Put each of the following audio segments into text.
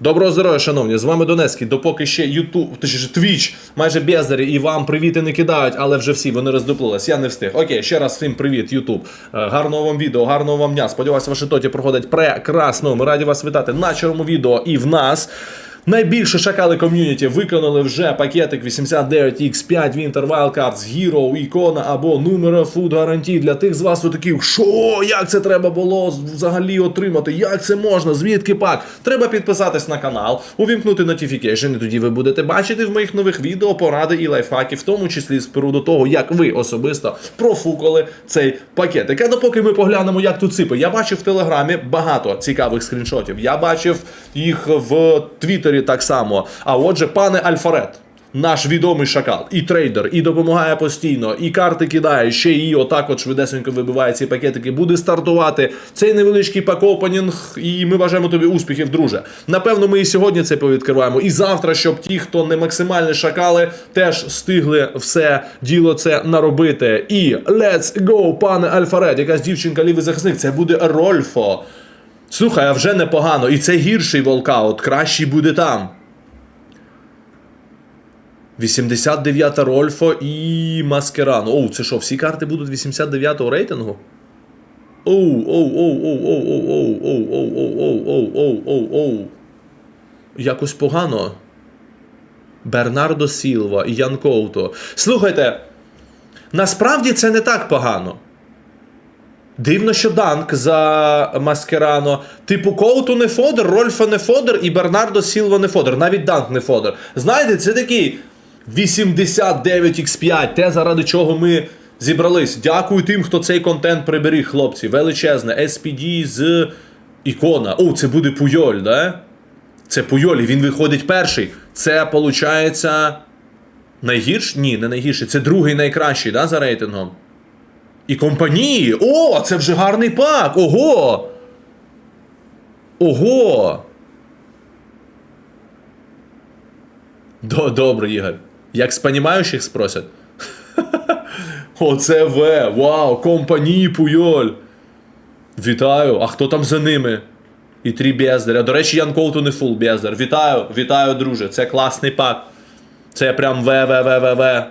Доброго здоров'я, шановні! З вами Донецький. Допоки ще Ютуб, точніше Твіч, майже бездарі, і вам привіти не кидають, але вже всі вони роздуплились. Я не встиг. Окей, ще раз всім привіт, Ютуб. Е, Гарного вам відео, гарного вам дня. Сподіваюся, ваші тоті проходять прекрасно. Ми раді вас вітати на чорному відео і в нас. Найбільше шакали ком'юніті виконали вже пакетик 89X5 Winter Wildcards Hero, ікона або Numero Food Guarantee. Для тих з вас, хто таких, що, як це треба було взагалі отримати, як це можна, звідки пак. Треба підписатись на канал, увімкнути notification, і тоді ви будете бачити в моїх нових відео поради і лайфхаки, в тому числі з приводу того, як ви особисто профукали цей пакетик. А допоки ми поглянемо, як тут ципи. Я бачив в телеграмі багато цікавих скріншотів. Я бачив їх в Твіттері так само. А отже, пане Альфарет. Наш відомий шакал, і трейдер, і допомагає постійно, і карти кидає, ще і отак от швидесенько вибиває ці пакетики. Буде стартувати цей невеличкий пак-опенінг, і ми бажаємо тобі успіхів, друже. Напевно, ми і сьогодні це повідкриваємо. І завтра, щоб ті, хто не максимальні шакали, теж встигли все діло це наробити. І let's go, пане Альфарет, якась дівчинка лівий захисник. Це буде Рольфо. Слухай, а вже непогано. І це гірший волкаут, кращий буде там. 89 Рольфо і Маскерано. Оу, це що, всі карти будуть 89-го рейтингу? Оу, оу, оу, оу, оу, оу, оу, оу, оу, оу, оу, оу, оу, оу. Якось погано. Бернардо Сілва і Ян Коуто. Слухайте, насправді це не так погано. Дивно, що Данк за Маскерано. Типу Коуту не Фодер, Рольфа не Фодер і Бернардо Сілва не Фодер. Навіть Данк не Фодер. Знаєте, це такий 89x5, те, заради чого ми зібрались. Дякую тим, хто цей контент приберіг, хлопці. Величезне. SPD з ікона. О, це буде Пуйоль, да? Це Пуйоль, і він виходить перший. Це, виходить, найгірший? Ні, не найгірший. Це другий найкращий, да, за рейтингом. І компанії. О, це вже гарний пак! Ого! Ого! До, добре, Ігор. Як з понімаючих спросять? Оце В. Вау! Компанії Пуйоль. Вітаю! А хто там за ними? І три бездаря. До речі, Ян Коуту не фул бездар. Вітаю, вітаю, друже. Це класний пак. Це прям ВВВВВ.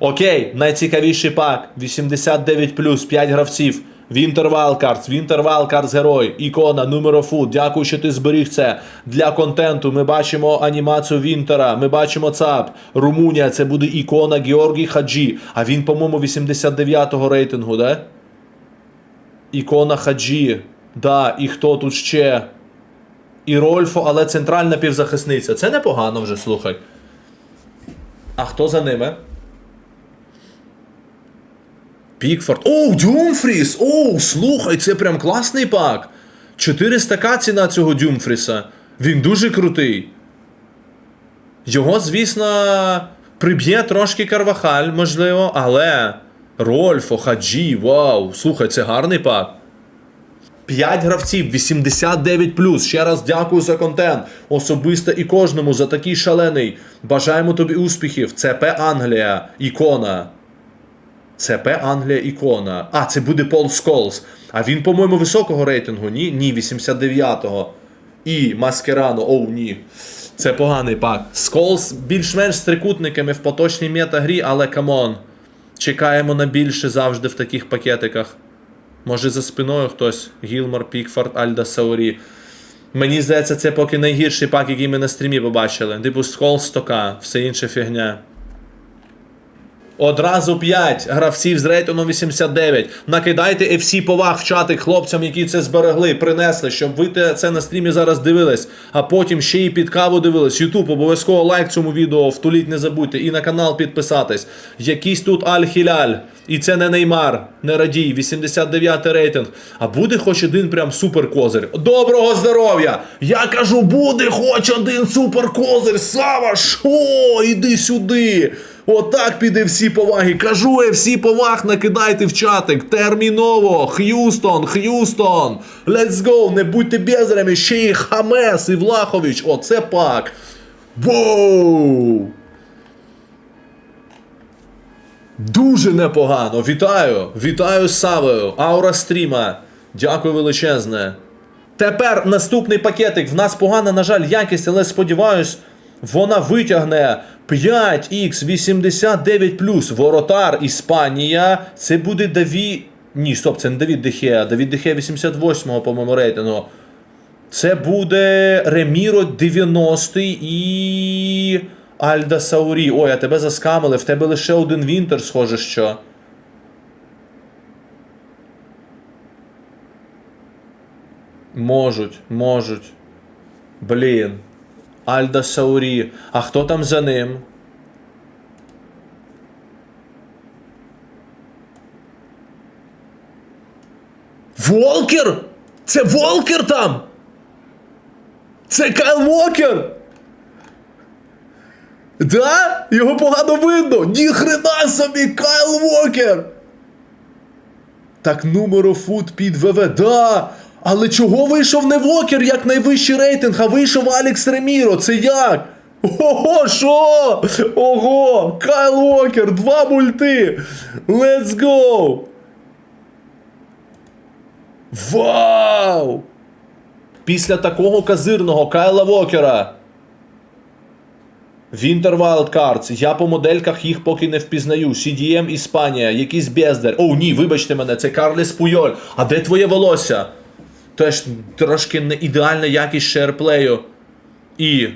Окей, найцікавіший пак. 89 5 гравців. Winter Wildcards, Winter Wildcards герой, ікона, Food. Дякую, що ти зберіг це. Для контенту ми бачимо анімацію Вінтера, ми бачимо ЦАП. Румунія, це буде ікона Георгій Хаджі. А він, по-моєму, 89-го рейтингу, да? Ікона Хаджі. Да, і хто тут ще? І Рольфо, але центральна півзахисниця. Це непогано вже, слухай. А хто за ними? Пікфорд. Оу, Дюмфріс! Оу, слухай, це прям класний пак. 400к ціна цього Дюмфріса. Він дуже крутий. Його, звісно, приб'є трошки Карвахаль, можливо, але. Рольфо, Хаджі, вау. Слухай, це гарний пак. 5 гравців, 89 Ще раз дякую за контент. Особисто і кожному за такий шалений. Бажаємо тобі успіхів. ЦП Англія, ікона. ЦП Англія ікона. А, це буде Пол Сколс. А він, по-моєму, високого рейтингу, ні? Ні, 89-го. І Маскерано, оу, ні. Це поганий пак. Сколс більш-менш з трикутниками в поточній метагрі, але камон. Чекаємо на більше завжди в таких пакетиках. Може за спиною хтось. Гілмор, Пікфорд, Альда Саурі. Мені здається, це поки найгірший пак, який ми на стрімі побачили. Типу Скол 100к, все інше фігня. Одразу 5 гравців з рейтингом 89. Накидайте FC поваг в чатик хлопцям, які це зберегли, принесли, щоб ви це на стрімі зараз дивились, а потім ще і під каву дивились. Ютуб, обов'язково лайк цьому відео, втуліть не забудьте і на канал підписатись. Якийсь тут Аль-Хіляль. І це не Неймар, не радій, 89 рейтинг. А буде хоч один прям суперкозир. Доброго здоров'я! Я кажу, буде хоч один суперкозир. Сава, шо? Іди сюди. Отак піде всі поваги. Кажу, я всі поваг накидайте в чатик. Терміново. Х'юстон, Х'юстон. Let's go. Не будьте бездарями. Ще і Хамес і Влахович. Оце пак. Воу! Дуже непогано. Вітаю! Вітаю Савою. Аура стріма. Дякую величезне. Тепер наступний пакетик. В нас погана, на жаль, якість, але сподіваюсь, вона витягне 5х89 Воротар Іспанія. Це буде Даві. Ні, стоп, це не Давід Дехеа. Давід Дехеа 88-го, по-моєму, рейтингу. Це буде Реміро 90 і. Альда Саурі. Ой, а тебе заскамили. В тебе лише один Вінтер, схоже, що. Можуть, можуть. Блін. Альда Саурі. А хто там за ним? Волкер! Це Волкер там! Це Кайл Волкер! Да? Його погано видно! Ніхрена собі Кайл Волкер! Так foot під ВВ, да! Але чого вийшов не Вокер як найвищий рейтинг, а вийшов Алекс Реміро? Це як? Ого, що? Ого! Кайл Вокер, два мульти! Let's go! Вау! Після такого казирного Кайла Вокера. Winter Wild Cards. Я по модельках їх поки не впізнаю. CDM Іспанія, якийсь бездар. О, ні, вибачте мене, це Карлес Пуйоль. А де твоє волосся? Теж трошки не ідеальна якість шерплею. І.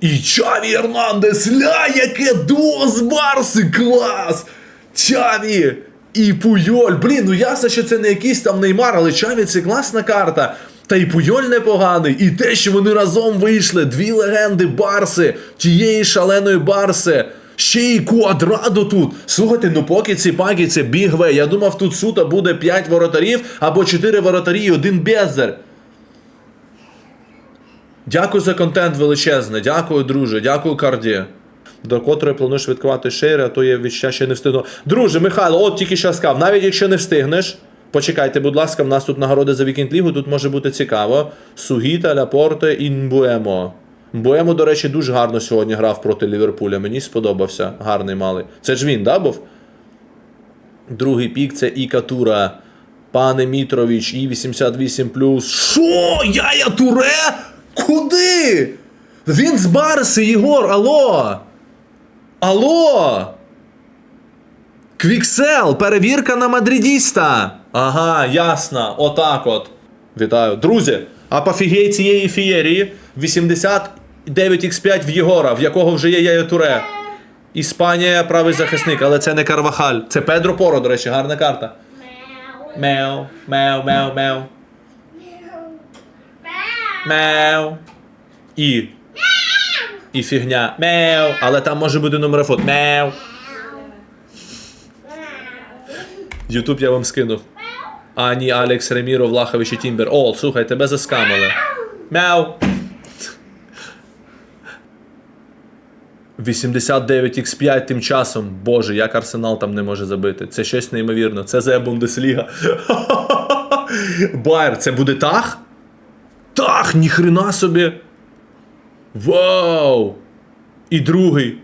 І Чаві Ернандес, ля, яке дуо Барси, клас! Чаві! І Пуйоль. Блін, ну ясно, що це не якийсь там Неймар, але Чаві це класна карта. Та й Пуйоль непоганий. І те, що вони разом вийшли, дві легенди Барси, тієї шаленої Барси. Ще й квадрадо тут. Слухайте, ну поки ці паки це бігве. Я думав, тут суто буде 5 воротарів або 4 воротарі і один бездар. Дякую за контент величезний. Дякую, друже. Дякую, Карді. До котрої плануєш відкривати шейри, а то є відчуття, що не встигну. Друже, Михайло, от тільки що сказав, навіть якщо не встигнеш, почекайте, будь ласка, в нас тут нагороди за вікенд лігу, тут може бути цікаво. Сугіта, Ляпорте і Нбуемо, до речі, дуже гарно сьогодні грав проти Ліверпуля. Мені сподобався. Гарний малий. Це ж він, да, був? Другий пік це Іка Тура. Пане Мітрович, і 88 Що? Яя Туре? Куди? Він з Барси, Єгор, алло! Алло! Квіксел, перевірка на мадридіста. Ага, ясно, отак от. Вітаю. Друзі, а пофігей цієї фієрії 89x5 в Єгора, в якого вже є Яя Туре. Іспанія правий захисник, але це не Карвахаль. Це Педро Поро, до речі, гарна карта. Меу, меу, меу, меу. Меу. І. І фігня. Меу. Але там може бути номерофот. Меу. Ютуб я вам скинув. А, ні, Алекс Реміро, Влахович і Тімбер. О, слухай, тебе заскамили. Мяу. 89x5 тим часом. Боже, як Арсенал там не може забити. Це щось неймовірно. Це за Бундесліга. Байер, це буде тах? Тах, ніхрена собі. Вау! І другий.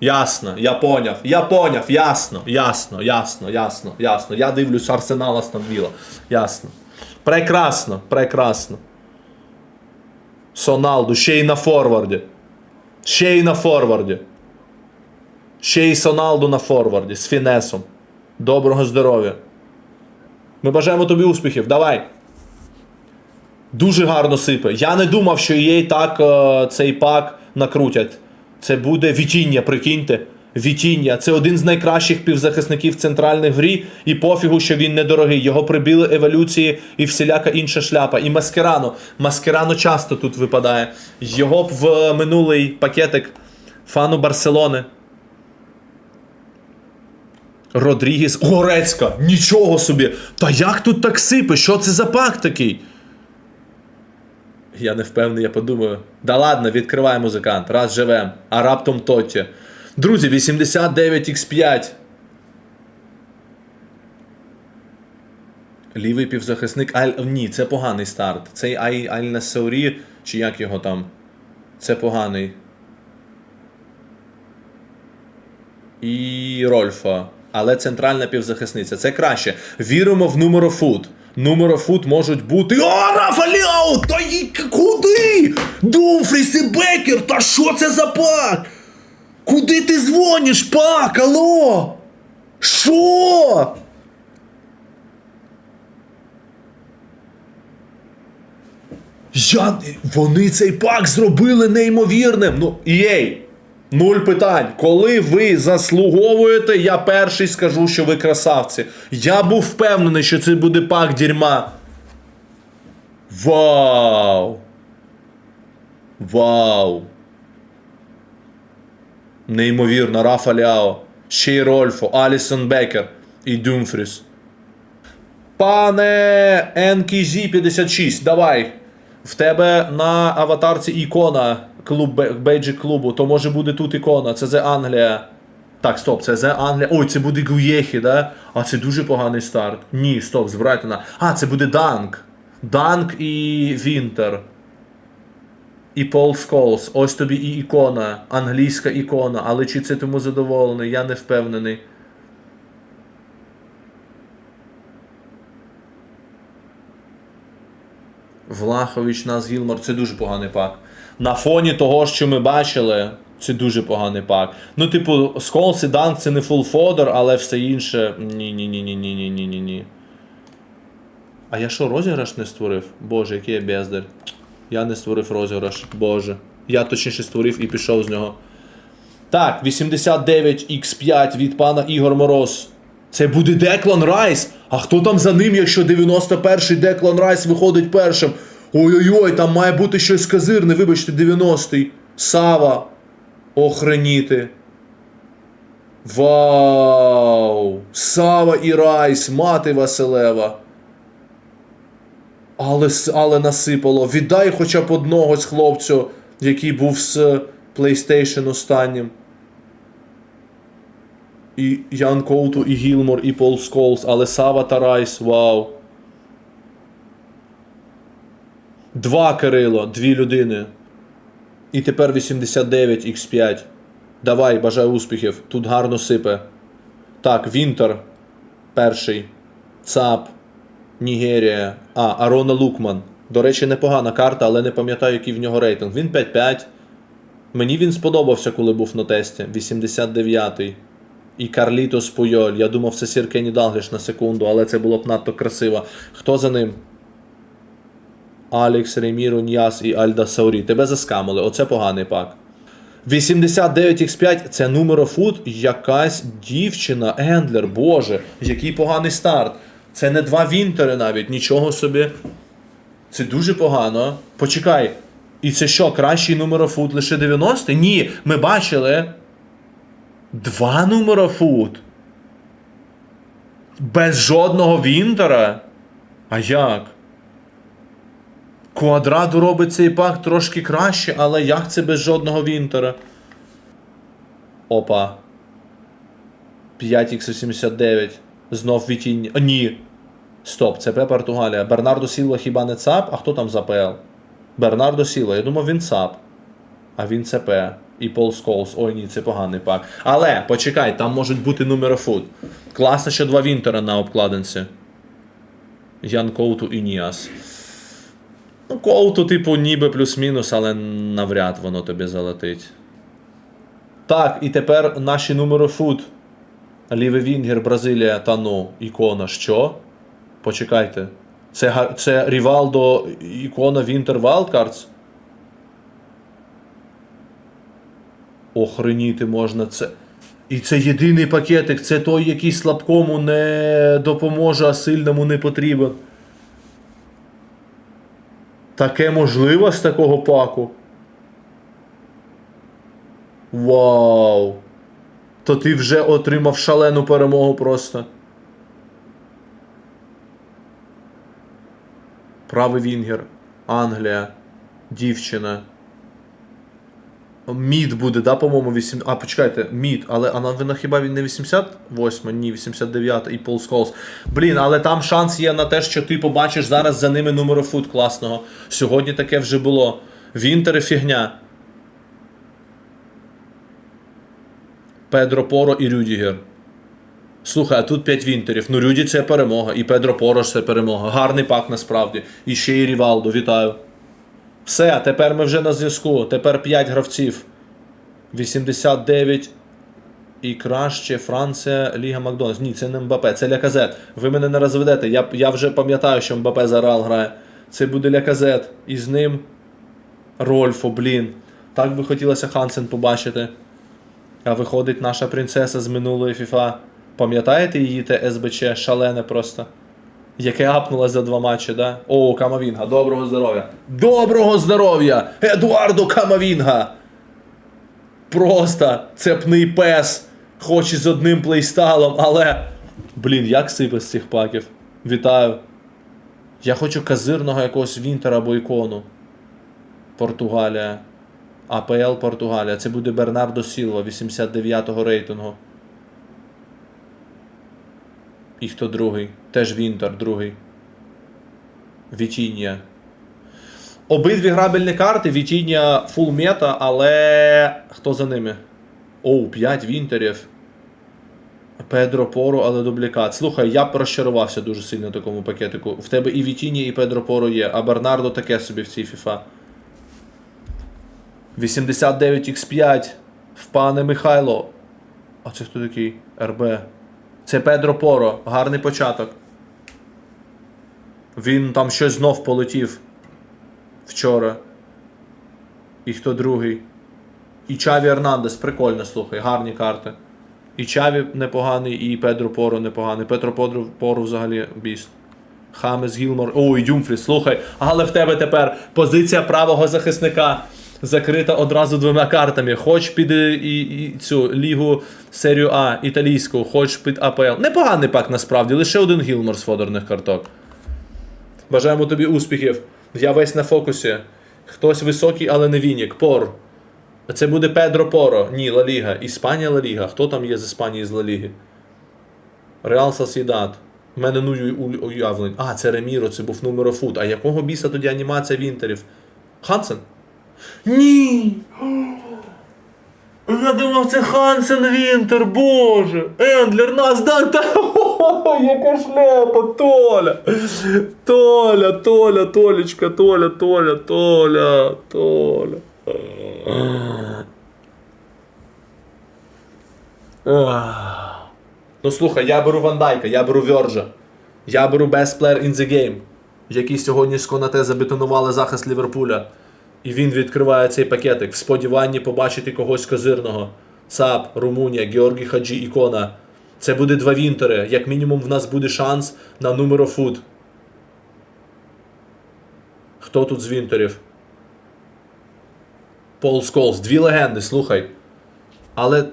Ясно, я поняв, я поняв, ясно, ясно, ясно, ясно, ясно. Я дивлюсь Арсенал Астон Вілла. Ясно. Прекрасно, прекрасно. Соналду, ще й на форварді. Ще й на форварді. Ще й Соналду на форварді з фінесом. Доброго здоров'я. Ми бажаємо тобі успіхів. Давай. Дуже гарно сипе. Я не думав, що їй так е, цей пак накрутять. Це буде Вітіння, прикиньте. Вітіння. Це один з найкращих півзахисників в грі, і пофігу, що він недорогий. Його прибили еволюції і всіляка інша шляпа. І Маскерано. Маскерано часто тут випадає. Його б в минулий пакетик фану Барселони. Родрігіс. Горецька. Нічого собі. Та як тут так сипе? Що це за пак такий? Я не впевнений, я подумаю. Да ладно, відкривай музикант, раз живем, а раптом Тотті. Друзі, 89x5. Лівий півзахисник. Аль... Ні, це поганий старт. Цей Ай... Аль Насаурі, чи як його там? Це поганий. І Рольфа. Але центральна півзахисниця. Це краще. Віримо в Numero Food. Numero фут можуть бути. О, Рафаляу! Та й куди? Думфріс і Бекер! Та що це за пак? Куди ти дзвониш, пак? Алло? Що? Я... Вони цей пак зробили неймовірним. Ну, єй, нуль питань. Коли ви заслуговуєте, я перший скажу, що ви красавці. Я був впевнений, що це буде пак дерьма. Вау! Вау! Неймовірно, Рафа Ляо, ще й Рольфо, Алісон Бекер і Думфріс. Пане NKZ 56, давай. В тебе на аватарці ікона клуб Бе- бейджик клубу, то може буде тут ікона. Це Зе Англія. Так, стоп, це Зе Англія. Ой, це буде Гуєхі, да? А це дуже поганий старт. Ні, стоп, з Брайтона. А, це буде Данк. Данк і Вінтер і Пол Сколс. Ось тобі і ікона, англійська ікона, але чи це тому задоволений, я не впевнений. Влахович Нас Гілмор, це дуже поганий пак. На фоні того, що ми бачили, це дуже поганий пак. Ну, типу, Сколс і Данк це не фул фодер, але все інше. Ні-ні-ні-ні-ні-ні-ні-ні. А я що, розіграш не створив? Боже, який я бездарь. Я не створив розіграш. Боже. Я точніше створив і пішов з нього. Так, 89x5 від пана Ігор Мороз. Це буде Деклан Райс. А хто там за ним, якщо 91-й Деклан Райс виходить першим? Ой-ой-ой, там має бути щось казирне, вибачте, 90-й. Сава. Охреніти. Вау! Сава і Райс, мати Василева. Але, але насипало. Віддай хоча б одного з хлопцю, який був з PlayStation останнім. І Ян Коуту, і Гілмор, і Пол Сколс, але Сава та Райс, вау. Два Кирило, дві людини. І тепер 89 x5. Давай, бажаю успіхів. Тут гарно сипе. Так, Вінтер. Перший. ЦАП. Нігерія. А, Арона Лукман. До речі, непогана карта, але не пам'ятаю, який в нього рейтинг. Він 5-5. Мені він сподобався, коли був на тесті. 89-й. І Карлітос Пуйоль. Я думав, це Сір Кенні Далгліш на секунду, але це було б надто красиво. Хто за ним? Алекс, Реміро, Ньяс і Альда Саурі. Тебе заскамили. Оце поганий пак. 89x5 це нумерофут, якась дівчина, Ендлер, боже, який поганий старт. Це не два Вінтери навіть, нічого собі. Це дуже погано. Почекай. І це що, кращий нумерофут лише 90? Ні, ми бачили. Два нумерофут. Без жодного Вінтера. А як? Квадрату робить цей пак трошки краще, але як це без жодного Вінтера? Опа. 5х89. Знов вітіння. О, ні. Стоп, це П Португалія. Бернардо Сілва хіба не ЦАП? А хто там за ПЛ? Бернардо Сілва. Я думав, він ЦАП. А він ЦП. І Пол Сколс. Ой, ні, це поганий пак. Але, почекай, там можуть бути нумерофут. Класно, що два Вінтера на обкладинці. Ян Коуту і Ніас. Ну, Коуту, типу, ніби плюс-мінус, але навряд воно тобі залетить. Так, і тепер наші нумерофут. Лівий Вінгер, Бразилія та ну, ікона. Що? Почекайте. Це, це Рівалдо ікона Вінтер Wildcards? Охреніти можна це. І це єдиний пакетик, це той, який слабкому не допоможе, а сильному не потрібен. Таке можливо з такого паку? Вау! То ти вже отримав шалену перемогу просто. Правий Вінгер, Англія, дівчина. Мід буде, да, по-моєму, 8. А, почекайте, мід, але а вона хіба він не 88, ні, 89 і Пол Сколс. Блін, але там шанс є на те, що ти побачиш зараз за ними нумерофут класного. Сьогодні таке вже було. Вінтер і фігня. Педро Поро і Рюдігер. Слухай, а тут 5 вінтерів. Ну, Рюді це перемога. І Педро Порош це перемога. Гарний пак насправді. І ще і Рівалдо, вітаю. Все, тепер ми вже на зв'язку. Тепер 5 гравців. 89. І краще Франція, Ліга Макдональдс. Ні, це не Мбапе, це Ляказет. Ви мене не розведете. Я, я вже пам'ятаю, що Мбапе за Реал грає. Це буде Ляказет. І з ним Рольфо, блін. Так би хотілося Хансен побачити. А виходить наша принцеса з минулої FIFA. Пам'ятаєте її те СБЧ? Шалене просто. Яке апнуло за два матчі, да? О, Камавінга, доброго здоров'я. Доброго здоров'я! Едуардо Камавінга! Просто цепний пес, хоч і з одним плейстайлом, але. Блін, як сипе з цих паків. Вітаю. Я хочу казирного якогось Вінтера або ікону. Португалія. АПЛ Португалія. Це буде Бернардо Сілва, 89-го рейтингу. І хто другий? Теж Вінтер, другий. Вітіння. Обидві грабельні карти, Вітіння фул мета, але хто за ними? Оу, 5 вінтерів. Педро Поро, але дублікат. Слухай, я б розчарувався дуже сильно такому пакетику. В тебе і Вітіння, і Педро Поро є, а Бернардо таке собі в цій FIFA. 89x5. В пане Михайло. А це хто такий? РБ. Це Педро Поро. Гарний початок. Він там щось знов полетів вчора. І хто другий? І Чаві Ернандес, прикольно, слухай, гарні карти. І Чаві непоганий, і Педро Поро непоганий. Петро Поро, Поро взагалі біст. Хамес Гілмор. О, і Дюмфрі, слухай. Але в тебе тепер позиція правого захисника закрита одразу двома картами. Хоч під е, і, і цю лігу серію А італійську, хоч під АПЛ. Непоганий пак насправді, лише один Гілмор з фодерних карток. Бажаємо тобі успіхів. Я весь на фокусі. Хтось високий, але не Вінік. Пор. Це буде Педро Поро. Ні, Ла Ліга. Іспанія Ла Ліга. Хто там є з Іспанії з Ла Ліги? Реал Сосідат. У мене ну ю- уявлень. А, це Реміро, це був нумерофут. А якого біса тоді анімація Вінтерів? Хансен? Ні! Я думав, це Хансен Вінтер, боже! Ендлер нас дан та. О, яка шляпа, Толя! Толя, Толя, Толечка, Толя, Толя, Толя, Толя. Ну слухай, я беру Вандайка, я беру Вьорджа. Я беру Best Player in the Game, який сьогодні з Конате забетонували захист Ліверпуля. І він відкриває цей пакетик в сподіванні побачити когось козирного. ЦАП, Румунія, Георгій Хаджі, Ікона. Це буде два вінтери. Як мінімум, в нас буде шанс на нумерофут. Хто тут з вінтерів? Пол Сколс. Дві легенди, слухай. Але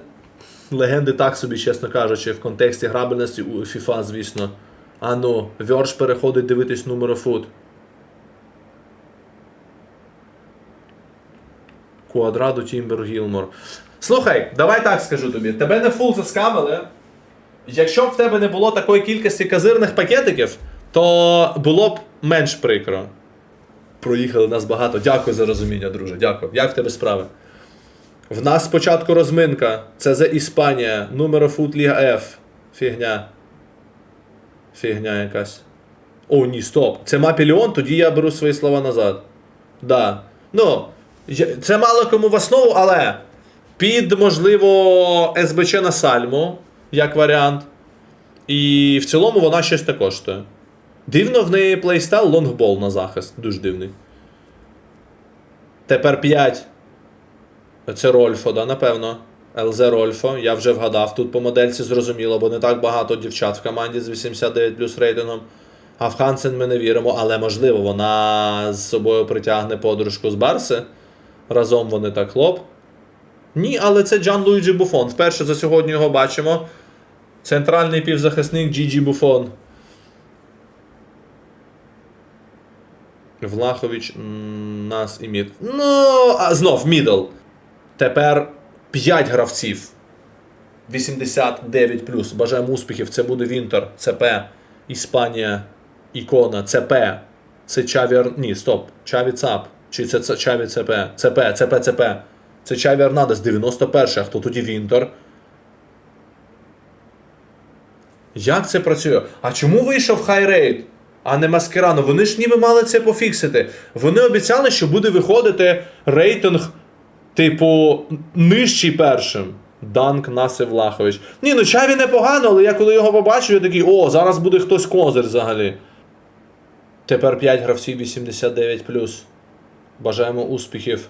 легенди так собі, чесно кажучи, в контексті грабельності у FIFA, звісно. А ну, Вьорж переходить дивитись нумерофут. Квадраду Тімбер Гілмор. Слухай, давай так скажу тобі. Тебе не фул заскамили. Якщо б в тебе не було такої кількості казирних пакетиків, то було б менш прикро. Проїхали нас багато. Дякую за розуміння, друже. Дякую. Як в тебе справи? В нас спочатку розминка. Це за Іспанія. Нумерофут Ліга F. Фігня. Фігня якась. О, ні, стоп. Це Мапіліон, тоді я беру свої слова назад. Да. Ну, це мало кому в основу, але під, можливо, СБЧ на Сальму, як варіант. І в цілому вона щось те коштує. Дивно в неї плейстайл лонгбол на захист. Дуже дивний. Тепер 5. Це Рольфо, да, напевно. ЛЗ Рольфо. Я вже вгадав. Тут по модельці зрозуміло, бо не так багато дівчат в команді з 89 плюс рейтингом. А в Хансен ми не віримо, але можливо вона з собою притягне подружку з Барси. Разом вони так хлоп. Ні, але це Джан Луїджі Буфон. Вперше за сьогодні його бачимо. Центральний півзахисник Джіджі Буфон. Влахович нас і мід. Ну, а знов мідл. Тепер 5 гравців. 89 Бажаємо успіхів. Це буде Вінтер, ЦП, Іспанія, Ікона, ЦП. Це Чаві. Ні, стоп. Чаві ЦАП. Чи це, Чаві ЦП? ЦП, ЦП, ЦП. Це Чаві Арнадес, 91 А хто тоді Вінтер? Як це працює? А чому вийшов хайрейт, а не Маскерану? Вони ж ніби мали це пофіксити. Вони обіцяли, що буде виходити рейтинг, типу, нижчий першим. Данк Насив Влахович. Ні, ну Чаві непогано, але я коли його побачив, я такий, о, зараз буде хтось козир взагалі. Тепер 5 гравців 89. Бажаємо успіхів.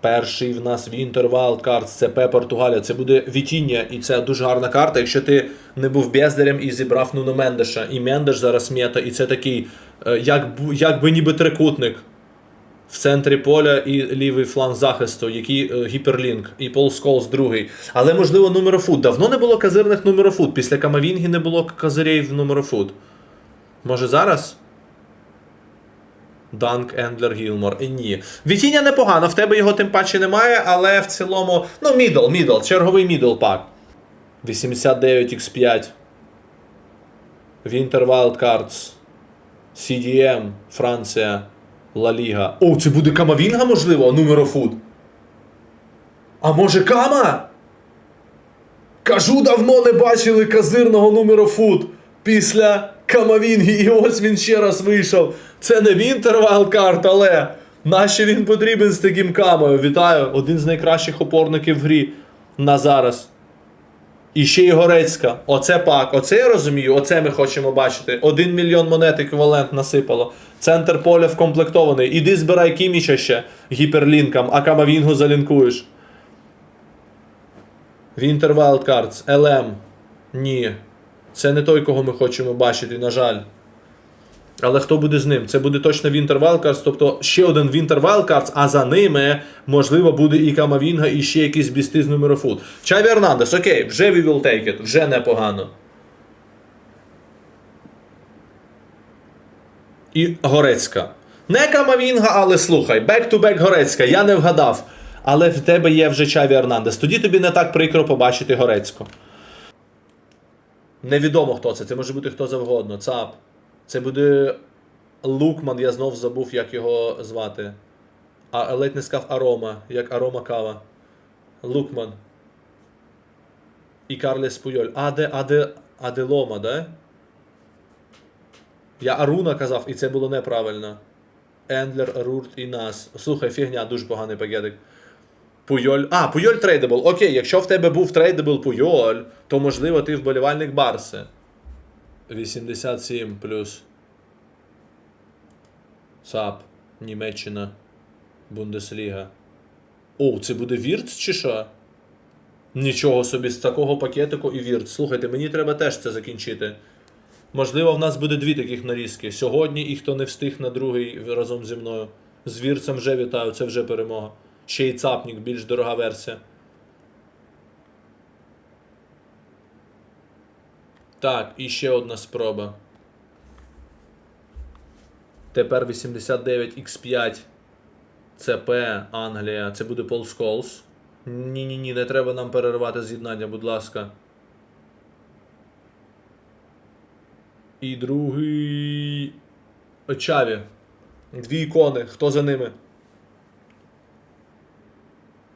Перший в нас Winter Wildcards, це П Португалія. Це буде Вітіння, і це дуже гарна карта. Якщо ти не був бездарем і зібрав Нуно Мендеша, і Мендеш зараз мета, і це такий, е, як, як би ніби трикутник в центрі поля і лівий фланг захисту, який е, гіперлінк, і Пол Сколс другий. Але можливо нумерофут. Давно не було казирних нумерофут. Після Камавінгі не було казирів в нумерофут. Може зараз? Данк Ендлер Гілмор. Ні. Вітіння непогано, в тебе його тим паче немає, але в цілому. Ну, мідл, мідл, черговий мідл пак. 89x5. Winter Wildcards. CDM, Франція, Ла Ліга. О, це буде Камавінга, можливо, нумерофут. А може Кама? Кажу, давно не бачили казирного нумерофут після Камавінги, і ось він ще раз вийшов. Це не Вінтер Вайлдкарт, але нащо він потрібен з таким камою? Вітаю! Один з найкращих опорників в грі на зараз. І ще й Горецька. Оце пак. Оце я розумію, оце ми хочемо бачити. Один мільйон монет еквівалент насипало. Центр поля вкомплектований. Іди збирай Кіміча ще гіперлінкам, а Камавінгу залінкуєш. Winter Wildcards, LM. Ні. Це не той, кого ми хочемо бачити, на жаль. Але хто буде з ним? Це буде точно Winter Wildcards, тобто ще один Winter Wildcards, а за ними, можливо, буде і Камавінга, і ще якісь бісти з нумерофут. Чаві Ернандес, окей, вже we will take it, вже непогано. І Горецька. Не Камавінга, але слухай, back-to-back Горецька, я не вгадав. Але в тебе є вже Чаві Ернандес. Тоді тобі не так прикро побачити Горецьку. Невідомо хто це, це може бути хто завгодно. ЦАП. Це буде Лукман, я знов забув, як його звати. А ледь не сказав Арома, як Арома Кава. Лукман. І Карлес Пуйоль. Аде, Аде, Аделома, да? Я Аруна казав, і це було неправильно. Ендлер, Рурт і Нас. Слухай, фігня, дуже поганий пакетик. Пуйоль. А, Пуйоль трейдабл. Окей, якщо в тебе був трейдабл Пуйоль, то можливо ти вболівальник Барси. 87 плюс. ЦАП. Німеччина. Бундесліга. О, це буде Вірц чи що? Нічого собі, з такого пакетику і Вірц. Слухайте, мені треба теж це закінчити. Можливо, в нас буде дві таких нарізки. Сьогодні і хто не встиг на другий разом зі мною. З Вірцем вже вітаю, це вже перемога. Ще й цапнік, більш дорога версія. Так, і ще одна спроба. Тепер 89x5 ЦП Англія. Це буде Пол Сколс. Ні-ні-ні, не треба нам перервати з'єднання, будь ласка. І другий. Чаві. Дві ікони. Хто за ними?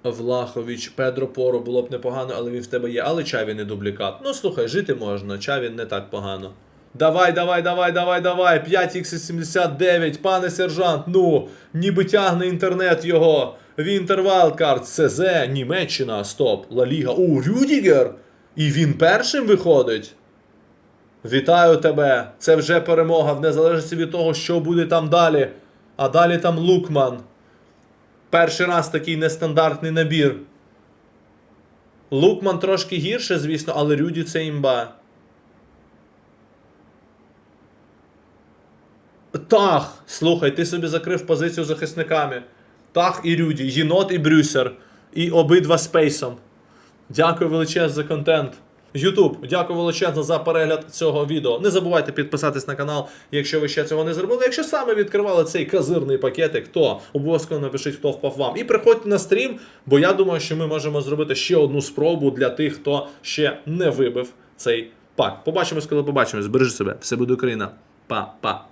Влахович, Педро Поро було б непогано, але він в тебе є. Але Чаві не дублікат. Ну слухай, жити можна, Чаві не так погано. Давай, давай, давай, давай, давай. 5х79, пане сержант, ну, ніби тягне інтернет його. Winter Wildcards, СЗ, Німеччина, стоп, Ла Ліга. О, Рюдігер! І він першим виходить. Вітаю тебе! Це вже перемога, в незалежності від того, що буде там далі. А далі там Лукман. Перший раз такий нестандартний набір. Лукман трошки гірше, звісно, але Рюді це імба. Тах! Слухай, ти собі закрив позицію захисниками. Тах і Рюді, Єнот і Брюсер. І обидва спейсом. Дякую величезно за контент. Ютуб, дякую величезно за перегляд цього відео. Не забувайте підписатись на канал, якщо ви ще цього не зробили. Якщо саме відкривали цей казирний пакетик, то обов'язково напишіть, хто впав вам. І приходьте на стрім, бо я думаю, що ми можемо зробити ще одну спробу для тих, хто ще не вибив цей пак. Побачимось, коли побачимось. Бережи себе. Все буде Україна. Па-па.